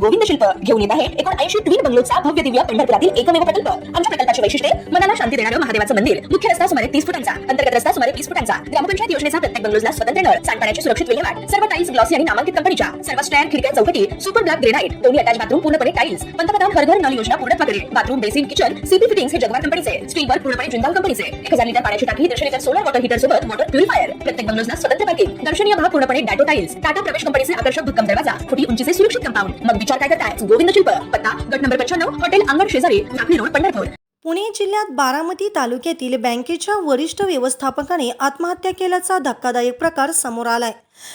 गोविंद शिल्प घेऊन येत आहे एकोणऐंशी ट्विन बंगलोचा भव्य दिव्य पंढरपुरातील एकमेव प्रकल्प. आमच्या प्रकल्पाची वैशिष्ट्ये मनाला शांती देणारं महादेवाचं मंदिर. मुख्य रस्ता सुमारे तीस फुटांचा अंतर्गत रस्ता सुमारे तीस फुटांचा. ग्रामपंचायत योजनेचा प्रत्येक बंगलोजला स्वतंत्र नळ सांडपाण्याची सुरक्षित विल्हेवाट सर्व टाईल्स ग्लॉसी आणि नामांकित कंपनीच्या सर्व स्टँड खिडक्या चौकटी सुपर ब्लॅक ग्रेनाइट दोन्ही अटॅच बाथरूम पूर्णपणे टाईल्स पंतप्रधान हर घर नळ योजना पूर्णत्व करेल bathroom basin kitchen CP fittings हे जगवार कंपनीचे. स्टील वर्क पूर्णपणे जिंदाल कंपनीचे. एक हजार लिटर पाण्याची टाकी दीडशे लिटर सोलर वॉटर हीटर सोबत वॉटर प्युरिफायर प्रत्येक बंगलोजला स्वतंत्र पार्किंग दर्शनीय भाग पूर्णपणे डॅटो टाईल्स टाटा प्रवेश कंपनीचे आकर्षक भक्कम दरवाजा. खोटी उंचीचे सुरक्षित कंपाऊंड मग विचार काय? करताय गोविंद शिल्प पत्ता गट नंबर पंच्याण्णव हॉटेल अंगण शेजारी नागरी रोड पंढरपूर. पुणे जिल्ह्यात बारामती तालुक्यातील बँकेच्या वरिष्ठ व्यवस्थापकाने आत्महत्या केल्याचा धक्कादायक प्रकार समोर आलाय.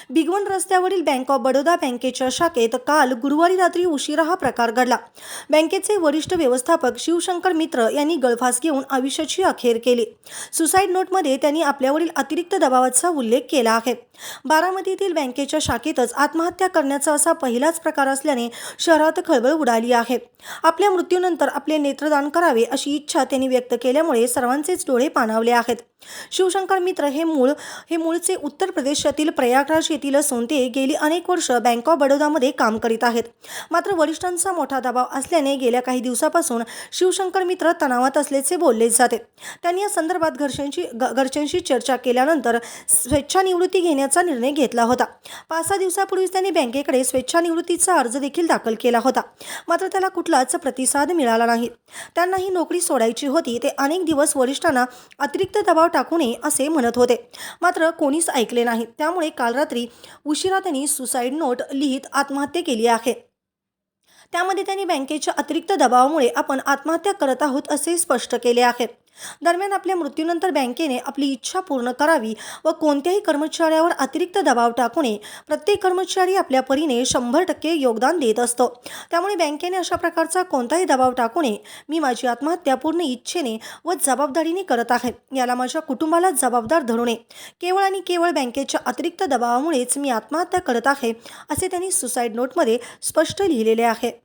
बिगवण रस्त्यावरील बँक ऑफ बडोदा बँकेच्या शाखेत काल गुरुवारी रात्री उशिरा हा प्रकार घडला. बँकेचे वरिष्ठ व्यवस्थापक शिवशंकर मित्र यांनी गळफास घेऊन आयुष्याची अखेर केली. सुसाईड नोटमध्ये त्यांनी आपल्यावरील अतिरिक्त दबावाचा उल्लेख केला आहे. बारामतीतील बँकेच्या शाखेतच आत्महत्या करण्याचा असा पहिलाच प्रकार असल्याने शहरात खळबळ उडाली आहे. आपल्या मृत्यूनंतर आपले नेत्रदान करावे अशी इच्छा त्यांनी व्यक्त केल्यामुळे सर्वांचेच डोळे पाणावले आहेत. शिवशंकर मित्र हे मूळ हे मूळचे उत्तर प्रदेशातील प्रयागराज येथील सोनते गेली अनेक वर्ष बँक ऑफ बडोदामध्ये काम करीत आहेत. मात्र वरिष्ठांचा मोठा दबाव असल्याने गेल्या काही दिवसापासून शिवशंकर मित्र तणावात असल्याचे बोलले जाते. त्यांनी या संदर्भात घरच्यांशी घरच्यांशी चर्चा केल्यानंतर स्वेच्छानिवृत्ती घेण्याचा निर्णय घेतला होता. पाच सहा दिवसापूर्वीच त्यांनी बँकेकडे स्वेच्छानिवृत्तीचा अर्ज देखील दाखल केला होता. मात्र त्याला कुठलाच प्रतिसाद मिळाला नाही. त्यांना ही नोकरी सोडायची होती. ते अनेक दिवस वरिष्ठांना अतिरिक्त दबाव टाकू नये असे म्हणत होते. मात्र कोणीच ऐकले नाही. त्यामुळे काल रात्री उशिरा त्यांनी सुसाईड नोट लिहित आत्महत्या केली आहे. त्यामध्ये त्यांनी बँकेच्या अतिरिक्त दबावामुळे आपण आत्महत्या करत आहोत असे स्पष्ट केले आहे. दरम्यान आपल्या मृत्यूनंतर बँकेने आपली इच्छा पूर्ण करावी व कोणत्याही कर्मचाऱ्यावर अतिरिक्त दबाव टाकू नये. प्रत्येक कर्मचारी आपल्या परीने शंभर टक्के योगदान देत असतो. त्यामुळे बँकेने अशा प्रकारचा कोणताही दबाव टाकू नये. मी माझी आत्महत्या पूर्ण इच्छेने व जबाबदारीने करत आहे. याला माझ्या कुटुंबाला जबाबदार धरू नये. केवळ आणि केवळ बँकेच्या अतिरिक्त दबावामुळेच मी आत्महत्या करत आहे असे त्यांनी सुसाईड नोटमध्ये स्पष्ट लिहिलेले आहे.